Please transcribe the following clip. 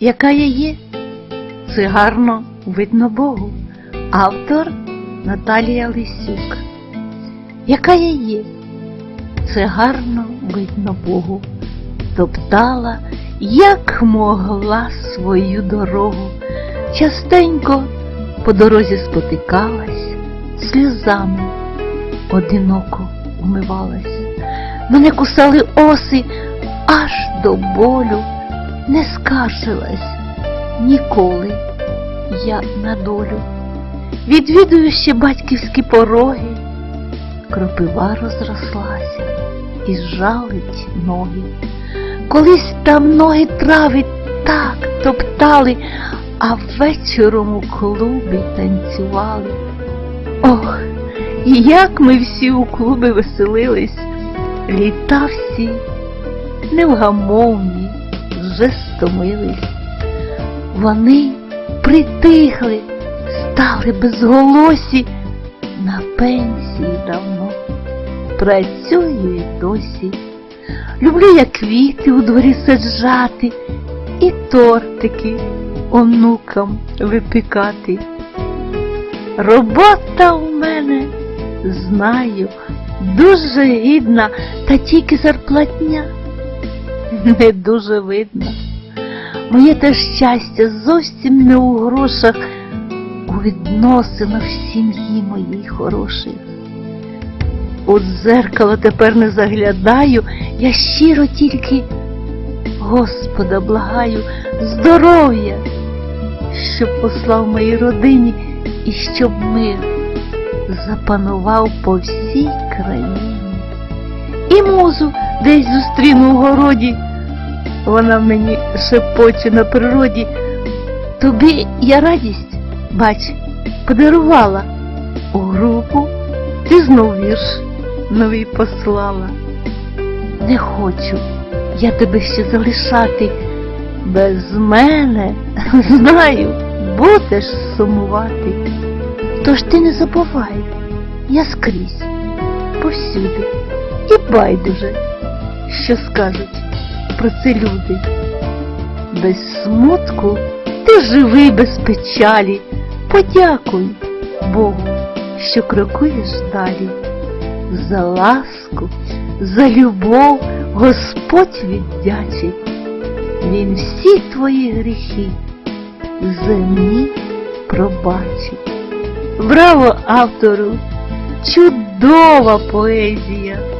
яка я є. Це гарно видно Богу. Автор Наталія Лисюк. Яка я є? Це гарно видно Богу. Топтала, як могла свою дорогу. Частенько по дорозі спотикалась, сльозами одиноко вмивалась. Мене кусали оси аж до болю, не скаржилась ніколи я на долю. Відвідую ще батьківські пороги, кропива розрослася і жалить ноги. Колись там ноги трави так топтали, а вечором у клубі танцювали. Ох, як ми всі у клуби веселились, літа всі невгамовні, вже стомились. Вони притихли, стали безголосі, на пенсії давно. Працюю і досі. Люблю я квіти у дворі саджати і тортики онукам випікати. Робота у мене, знаю, дуже гідна, та тільки зарплатня не дуже видно. Моє те щастя зовсім не у грошах, у відносинах сім'ї моїй хороших. У дзеркало тепер не заглядаю, я щиро тільки Господа благаю здоров'я, щоб послав моїй родині і щоб мир запанував по всій країні. І музу десь зустріну у городі, вона мені шепоче на природі. Тобі я радість, бач, подарувала у групу, ти знов вірш новий послала. Не хочу я тебе ще залишати. Без мене, знаю, будеш сумувати. Тож ти не забувай, я скрізь, повсюди, і байдуже, що скажуть про це люди. Без смутку ти живий без печалі. Подякуй Богу, що крокуєш далі. За ласку, за любов Господь віддячить. Він всі твої гріхи земні пробачить. Браво автору! Чудова поезія!